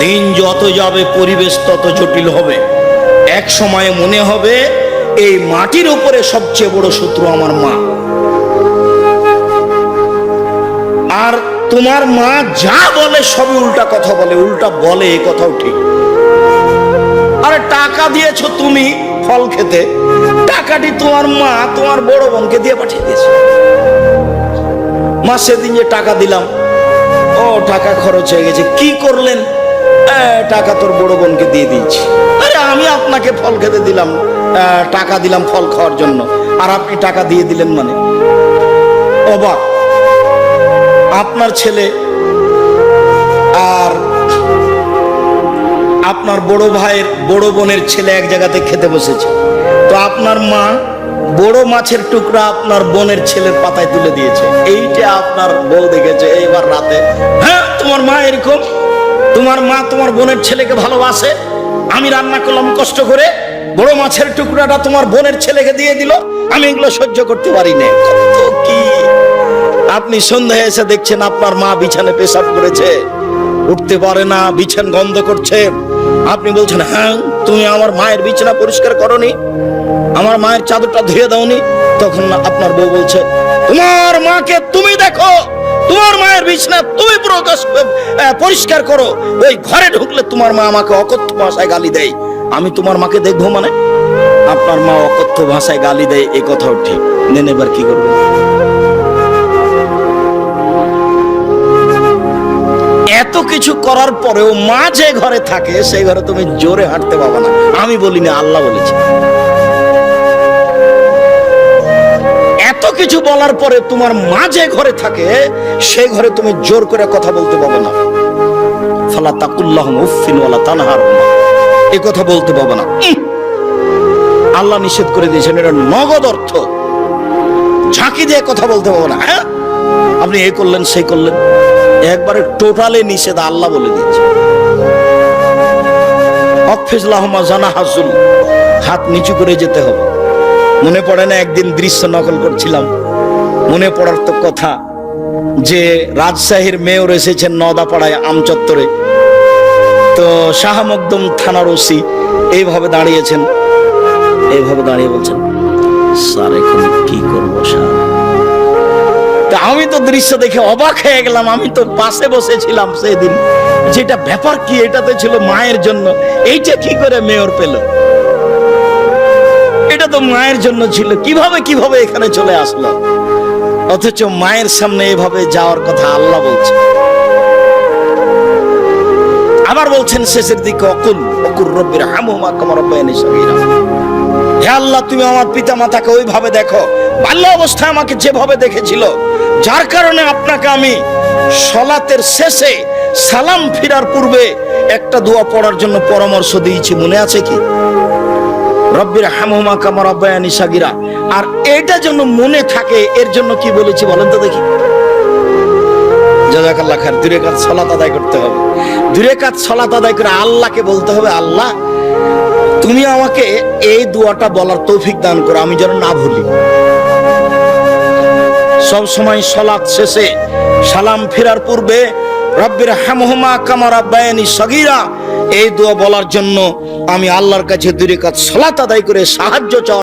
দিন যত যাবে পরিবেশ তত জটিল হবে। এক সময়ে মনে হবে এই মাটির উপরে সবচেয়ে বড় শত্রু আমার মা। আর তোমার মা যা বলে সবই উল্টা কথা বলে উল্টা বলে এ কথাও ঠিক। আরে টাকা দিয়েছ তুমি ফল খেতে টাকাটি তোমার মা তোমার বড় বোনকে দিয়ে পাঠিয়ে দিয়েছে। মা সেদিন যে টাকা দিলাম ও টাকা খরচ হয়ে গেছে কি করলেন? "এ, টাকা তোর বড় বোনকে দিয়ে দিয়েছি। আরে, আমি আপনাকে ফল খেতে দিলাম। টাকা দিলাম ফল খাওয়ার জন্য। আর আপনি টাকা দিয়ে দিলেন মানে? অবাক। আপনার ছেলে আর আপনার বড় ভাইয়ের, বড় বোনের ছেলে এক জায়গাতে খেতে বসেছে। তো আপনার মা বড় মাছের টুকরা আপনার বোনের ছেলের পাতায় তুলে দিয়েছে। এইটা আপনার বউ দেখেছে এইবার রাতে। হ্যাঁ তোমার মা এরকম? তোমার মা তোমার বোনের ছেলেকে ভালোবাসে। আমি রান্না করলাম কষ্ট করে, বড় মাছের টুকরাটা তোমার বোনের ছেলেকে দিয়ে দিল। আমি এগুলো সহ্য করতে পারি না কি? আপনি সন্ধ্যায় এসে দেখছেন আপনার মা বিছানে পেশাব করেছে। উঠতে পারে না, বিছান গন্ধ করছে। আপনি বলছেন হ্যাঁ তুমি আমার মায়ের বিছানা পরিষ্কার করনি, আমার মায়ের চাদরটা ধুয়ে দাওনি। তখন আপনার বউ বলছে, তোমার মাকে তুমি দেখো। তোমার মায়ের বিছানা তুমি প্রকাশ পরিষ্কার করো। ওই ঘরে ঢুকলে তোমার মা আমাকে অকথ্য ভাষায় গালি দেয়। আমি তোমার মাকে দেখব মানে? আপনার মা অকথ্য ভাষায় গালি দেয় এই কথাও ঠিক। নেন এবার কি করব? এত কিছু করার পরেও মা যে ঘরে থাকে সেই ঘরে তুমি জোরে হাঁটতে পাবে না। আমি বলিনি আল্লাহ বলেছে। কিছু বলার পরে তোমার মা যে ঘরে থাকে, সেই ঘরে তুমি জোর করে কথা বলতে পাবে না। ফালা তাকুল্লাহ উফিন ওয়ালা তানহার এই কথা বলতে পাবে না। আল্লাহ নিষেধ করে দিয়েছেন, এটা নগদ অর্থ। ঝাঁকি দিয়ে কথা বলতে পাবো না হ্যাঁ? আপনি এই করলেন, সেই করলেন। একবারে টোটালে নিষেধ আল্লাহ বলে দিয়েছে। অফিসলাহমা জানা হাজুল হাত নিচু করে যেতে হবে। মনে পড়ে না একদিন দৃশ্য নকল করছিলাম। মনে পড়ার তো কথা যে রাজশাহীর মেয়র এসেছেন নদাপাড়ায় আমচত্বরে। তো শাহ মকদম থানার ওসি এইভাবে দাঁড়িয়েছেন। এইভাবে দাঁড়িয়ে বলছেন, স্যার, এখন কি করব, স্যার? তা আমি তো দৃশ্য দেখে অবাক হয়ে গেলাম। আমি তো পাশে বসেছিলাম সেদিন। যেটা ব্যাপার কি, এটাতে ছিল মায়ের জন্য। এইটা কি করে মেয়র পেল? তো মায়ের জন্য ছিল, কীভাবে কীভাবে এখানে চলে আসলো? অথচ মায়ের সামনে এভাবে যাওয়ার কথা আল্লাহ বলছে। আবার বলছেন, শেষের দিকে অকুল অকুর রব্বির হামুমা কামা রব্বায়ানি সগীরা। হে আল্লাহ, তুমি আমার পিতা মাতাকে ওইভাবে দেখো, বাল্য অবস্থায় আমাকে যেভাবে দেখেছিল, যার কারণে আপনাকে আমি সলাতের শেষে সালাম ফিরার পূর্বে একটা দোয়া পড়ার জন্য পরামর্শ দিয়েছি, মনে আছে কি? রব্বির হামহুমা কামা রব্বায়ানি সাগিরা। আর এটা যেন মনে থাকে, এর জন্য কি বলেছি বলেন তো দেখি। দূরে কাজ সলাত আদায় করতে হবে। দূরে কাজ সলাত আদায় করে আল্লাহকে বলতে হবে, আল্লাহ, তুমি আমাকে এই দোয়াটা বলার তৌফিক দান করো, আমি যেন না ভুলি। সব সময় শেষে সালাম ফেরার পূর্বে রব্বির হামহুমা কামার আব্বায়ানি সগীরা এই দোয়া বলার জন্য আমি আল্লাহর কাছে দূরে কাজ সলাত আদায় করে সাহায্য চাওয়ার